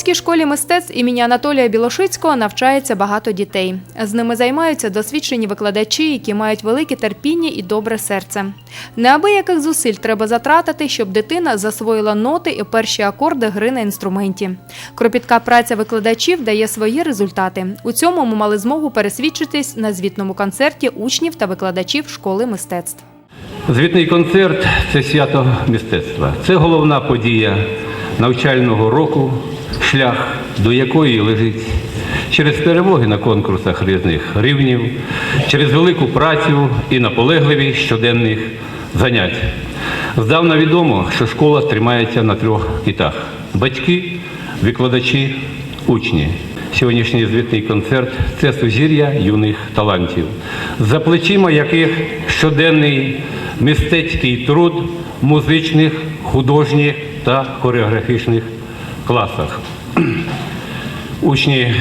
В Коростенській школі мистецтв імені Анатолія Білошицького навчається багато дітей. З ними займаються досвідчені викладачі, які мають велике терпіння і добре серце. Неабияких зусиль треба затратити, щоб дитина засвоїла ноти і перші акорди гри на інструменті. Кропітка праця викладачів дає свої результати. У цьому ми мали змогу пересвідчитись на звітному концерті учнів та викладачів школи мистецтв. Звітний концерт це свято мистецтва. Це головна подія навчального року, шлях до якої лежить через перемоги на конкурсах різних рівнів, через велику працю і наполегливість щоденних занять. Здавна відомо, що школа тримається на трьох китах: батьки, викладачі, учні. Сьогоднішній звітний концерт це сузір'я юних талантів, за плечима яких щоденний мистецький труд музичних, художніх та хореографічних класах. Учні,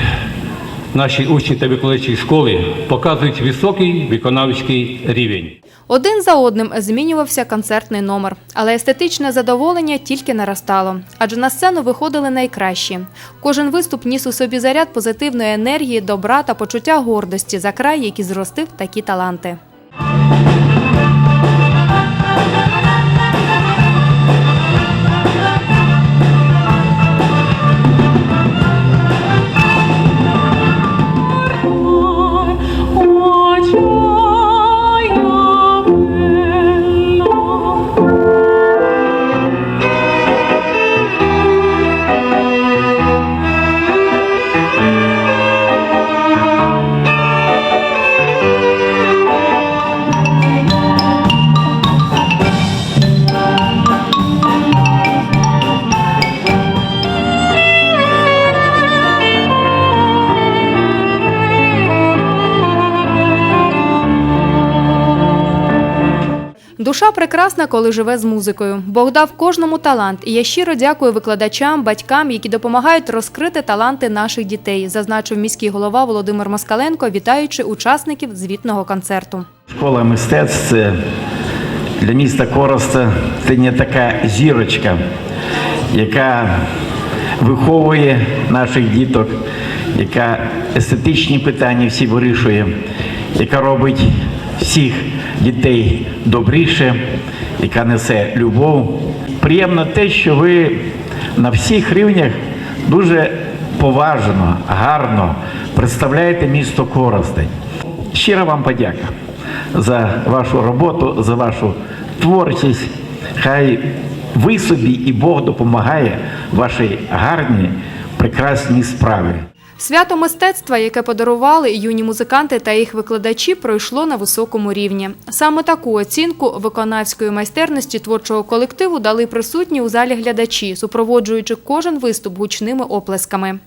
наші учні та викладачі школи показують високий виконавський рівень. Один за одним змінювався концертний номер, але естетичне задоволення тільки наростало, адже на сцену виходили найкращі. Кожен виступ ніс у собі заряд позитивної енергії, добра та почуття гордості за край, який зростив такі таланти. Душа прекрасна, коли живе з музикою. Бог дав кожному талант, і я щиро дякую викладачам, батькам, які допомагають розкрити таланти наших дітей, зазначив міський голова Володимир Москаленко, вітаючи учасників звітного концерту. Школа мистецтв це для міста Короста це не така зірочка, яка виховує наших діток, яка естетичні питання всі вирішує, яка робить всіх дітей добріше, яка несе любов. Приємно те, що ви на всіх рівнях дуже поважно, гарно представляєте місто Коростень. Щира вам подяка за вашу роботу, за вашу творчість. Хай ви собі і Бог допомагає вашій гарній, прекрасній справі. Свято мистецтва, яке подарували юні музиканти та їх викладачі, пройшло на високому рівні. Саме таку оцінку виконавської майстерності творчого колективу дали присутні у залі глядачі, супроводжуючи кожен виступ гучними оплесками.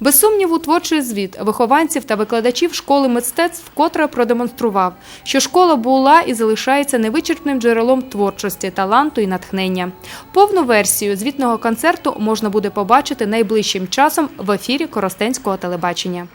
Без сумніву, творчий звіт вихованців та викладачів школи мистецтв вкотре продемонстрував, що школа була і залишається невичерпним джерелом творчості, таланту і натхнення. Повну версію звітного концерту можна буде побачити найближчим часом в ефірі Коростенського телебачення.